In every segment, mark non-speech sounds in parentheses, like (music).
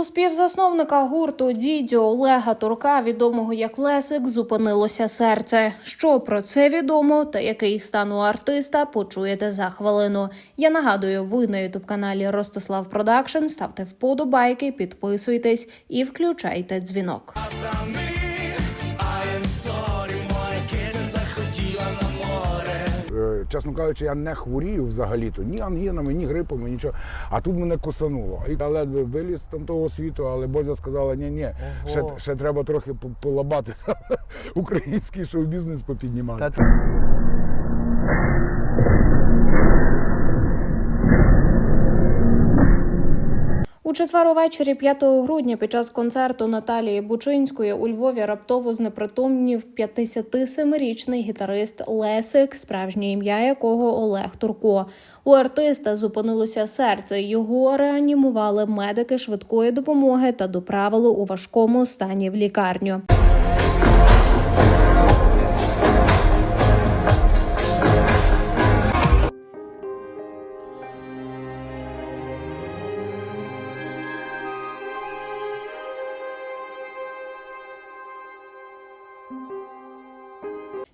У співзасновника гурту Дідьо Олега Турка, відомого як Лесик, зупинилося серце. Що про це відомо та який стан у артиста, почуєте за хвилину. Я нагадую, ви на ютуб каналі Ростислав Продакшн. Ставте вподобайки, підписуйтесь і включайте дзвінок. Чесно кажучи, я не хворію взагалі-то ні ангінами, ні грипами, нічого. А тут мене косануло. І я ледве виліз там того світу, але Бозя сказала, ні, ні, ще, ще треба трохи по- полабати (laughs) український шоу-бізнес попіднімати. Та У четвер увечері 5 грудня під час концерту Наталії Бучинської у Львові раптово знепритомнів 57-річний гітарист Лесик, справжнє ім'я якого Олег Турко. У артиста зупинилося серце. Його реанімували медики швидкої допомоги та доправили у важкому стані в лікарню.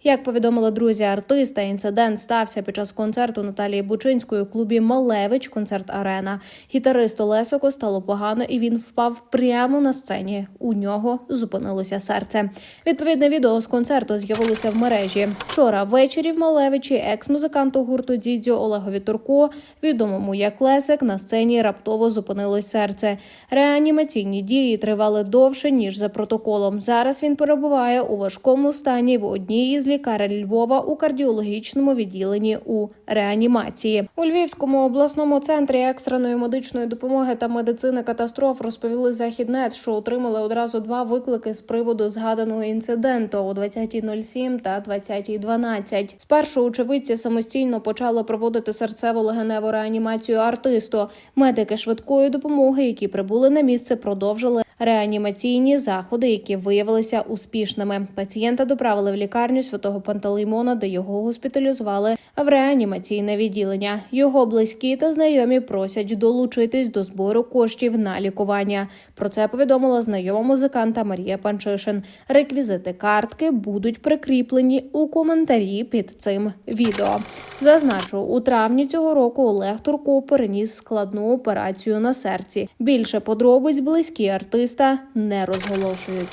Як повідомили друзі артиста, інцидент стався під час концерту Наталії Бучинської у клубі Малевич концерт Арена. Гітаристу Лесику стало погано, і він впав прямо на сцені. У нього зупинилося серце. Відповідне відео з концерту з'явилося в мережі. Вчора ввечері в Малевичі екс-музиканту гурту Дідзьо Олегові Турко, відомому як Лесик, на сцені раптово зупинилось серце. Реанімаційні дії тривали довше ніж за протоколом. Зараз він перебуває у важкому стані в одній із лікарень Львова у кардіологічному відділенні у реанімації. У Львівському обласному центрі екстреної медичної допомоги та медицини катастроф розповіли західнет, що отримали одразу два виклики з приводу згаданого інциденту о 20.07 та 20.12. Спершу очевидці самостійно почали проводити серцево-легеневу реанімацію артисту. Медики швидкої допомоги, які прибули на місце, продовжили реанімаційні заходи, які виявилися успішними. Пацієнта доправили в лікарню святого Пантелеймона, де його госпіталізували в реанімаційне відділення. Його близькі та знайомі просять долучитись до збору коштів на лікування. Про це повідомила знайома музиканта Марія Панчишин. Реквізити картки будуть прикріплені у коментарі під цим відео. Зазначу, у травні цього року Олег Турко переніс складну операцію на серці. Більше подробиць близькі артиста не розголошують.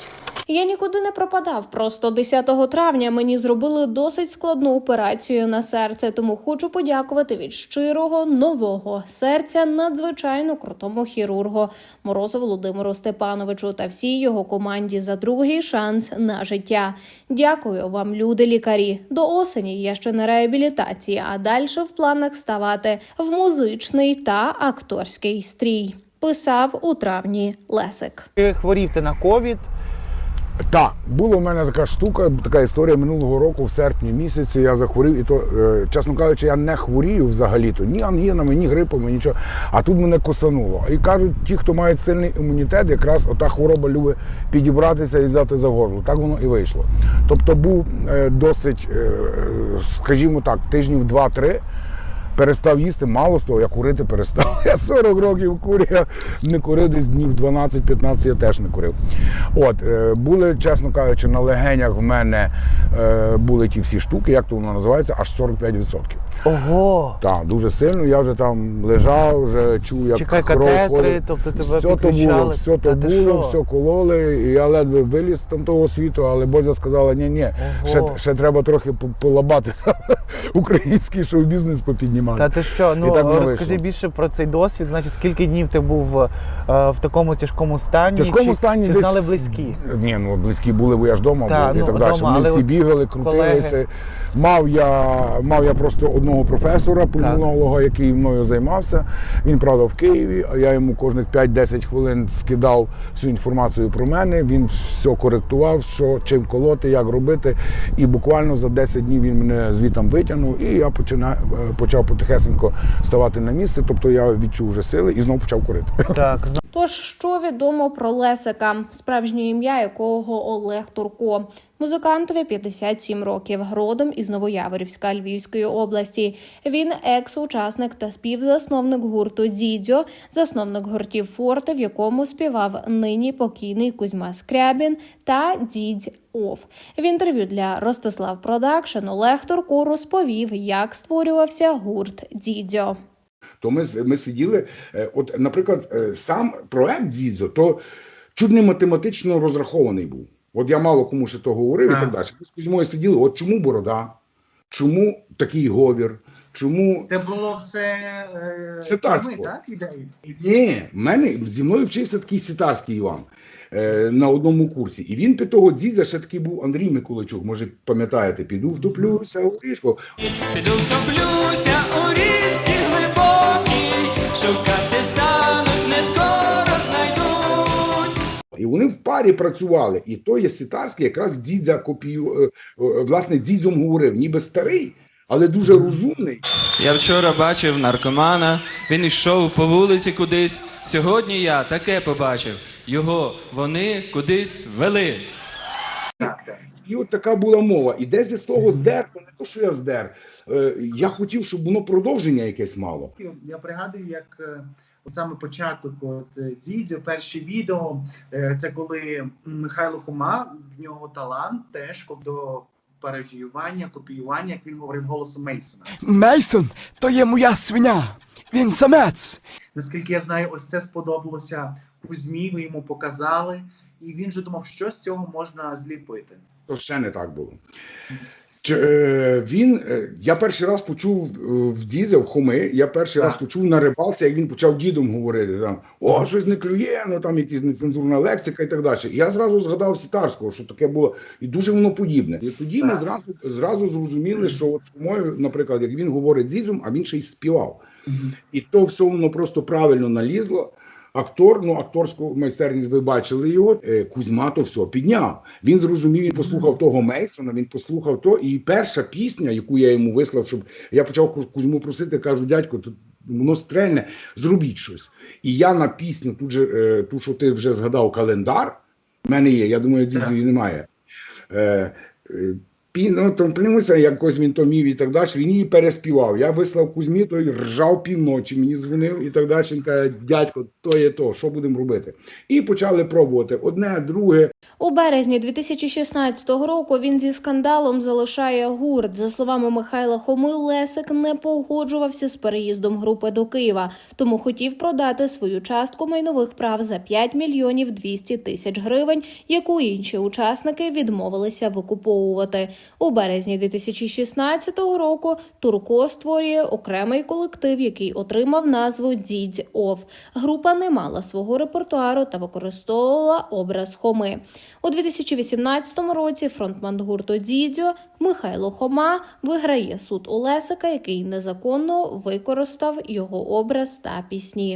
Я нікуди не пропадав. Просто 10 травня мені зробили досить складну операцію на серце, тому хочу подякувати від щирого нового серця надзвичайно крутому хірургу Морозу Володимиру Степановичу та всій його команді за другий шанс на життя. Дякую вам, люди лікарі. До осені я ще на реабілітації, а далі в планах ставати в музичний та акторський стрій. Писав у травні Лесик. хворів ти на ковід. Так, була в мене така штука, така історія минулого року, в серпні місяці я захворів, і то, е, чесно кажучи, я не хворію взагалі-то ні ангінами, ні грипами, нічого. А тут мене косануло. І кажуть, ті, хто мають сильний імунітет, якраз ота хвороба любить підібратися і взяти за горло. Так воно і вийшло. Тобто був е, досить, е, скажімо так, тижнів два-три. Перестав їсти, мало з того, я курити перестав. (laughs) Я 40 років курю, я не курив десь днів 12-15 я теж не курив. От, е, були, чесно кажучи, на легенях в мене е, були ті всі штуки, як то воно називається, аж 45%. Ого! Так, дуже сильно. Я вже там лежав, вже чув, як Чекай, кров катетри, ходить. тобто тебе все то було, підключали? все то Та ти було, що? все кололи. І я ледве виліз там того світу, але Бозя сказала, ні, ні, ще, Ого. ще треба трохи по- полабати (laughs) український шоу-бізнес попіднімати. Та ти що? Ну так воно розкажи вийшло. більше про цей досвід. Значить, скільки днів ти був е, в такому тяжкому стані? В тяжкому чи, стані чи десь... знали близькі? Ні, ну близькі були, бо я ж вдома Та, був і ну, так далі. вдома, Вони але всі от бігали, крутилися. Мав я, мав я просто одного професора, пульмонолога, який мною займався. Він, правда, в Києві, а я йому кожних 5-10 хвилин скидав всю інформацію про мене. Він все коректував, що чим колоти, як робити. І буквально за 10 днів він мене звітом витягнув, і я почина- почав потихесенько ставати на місце. Тобто я відчув вже сили і знову почав курити. Так, Тож, що відомо про Лесика, справжнє ім'я якого Олег Турко. Музикантові 57 років, родом із Новояворівська Львівської області. Він екс-учасник та співзасновник гурту Дідьо, засновник гуртів Форте, в якому співав нині покійний Кузьма Скрябін та Дідь Оф. В інтерв'ю для Ростислав Продакшн Олег Турко розповів, як створювався гурт Дідьо. То ми, ми сиділи, е, от, наприклад, е, сам проект Дзідзо то чуть не математично розрахований був. От я мало кому ще то говорив і Так. далі. Ми з Кузьмою сиділи, от чому борода, чому такий говір, чому. Це було все е, Ситарство. ми, так, ідеї? Ні, в мене зі мною вчився такий ситарський Іван на одному курсі. І він під того дідя ще такий був Андрій Миколайчук. Може, пам'ятаєте, піду втоплюся у річку. Піду втоплюся у річці глибокій, шукати стануть, не скоро знайдуть. І вони в парі працювали. І той є ситарський, якраз дідзя копію, е, е, власне, дідзом говорив, ніби старий, але дуже розумний. Я вчора бачив наркомана, він йшов по вулиці кудись. Сьогодні я таке побачив. Його вони кудись вели. І от така була мова. І десь я з того здер, не то, що я здер. Е, я хотів, щоб воно продовження якесь мало. Я пригадую, як е, саме початок от е, Дзідзьо, перші відео, це коли Михайло Хома, в нього талант теж до пародіювання, копіювання, як він говорив голосом Мейсона. Мейсон, то є моя свиня. Він самець. Наскільки я знаю, ось це сподобалося Кузьмі, ви йому показали, і він же думав, що з цього можна зліпити. То ще не так було. Чи, е, він, е, я перший раз почув е, в Діза, в Хоми, я перший Так. раз почув на рибалці, як він почав дідом говорити. Там, О, щось не клює, ну там якась нецензурна лексика і так далі. І я зразу згадав Сітарського, що таке було, і дуже воно подібне. І тоді ми зразу, зразу зрозуміли, що от з наприклад, як він говорить дідом, а він ще й співав. І то все воно просто правильно налізло. Актор, ну акторську майстерність ви бачили його. Е, Кузьма то все підняв. Він зрозумів, він послухав того Мейсона, він послухав то. І перша пісня, яку я йому вислав, щоб я почав Кузьму просити, кажу, дядько, тут воно стрельне, зробіть щось. І я на пісню, тут же, е, ту, що ти вже згадав, календар, в мене є, я думаю, дідю її немає. Е, е, Пі, ну, то плюнувся, якось він то і так далі. Він її переспівав. Я вислав Кузьмі, той ржав півночі, мені дзвонив і так далі. Він каже, дядько, то є то, що будемо робити? І почали пробувати одне, друге. У березні 2016 року він зі скандалом залишає гурт. За словами Михайла Хоми, Лесик не погоджувався з переїздом групи до Києва, тому хотів продати свою частку майнових прав за 5 мільйонів 200 тисяч гривень, яку інші учасники відмовилися викуповувати. У березні 2016 року Турко створює окремий колектив, який отримав назву Дідь Оф. Група не мала свого репертуару та використовувала образ Хоми. У 2018 році фронтман гурту Дідьо Михайло Хома виграє суд у Лесика, який незаконно використав його образ та пісні.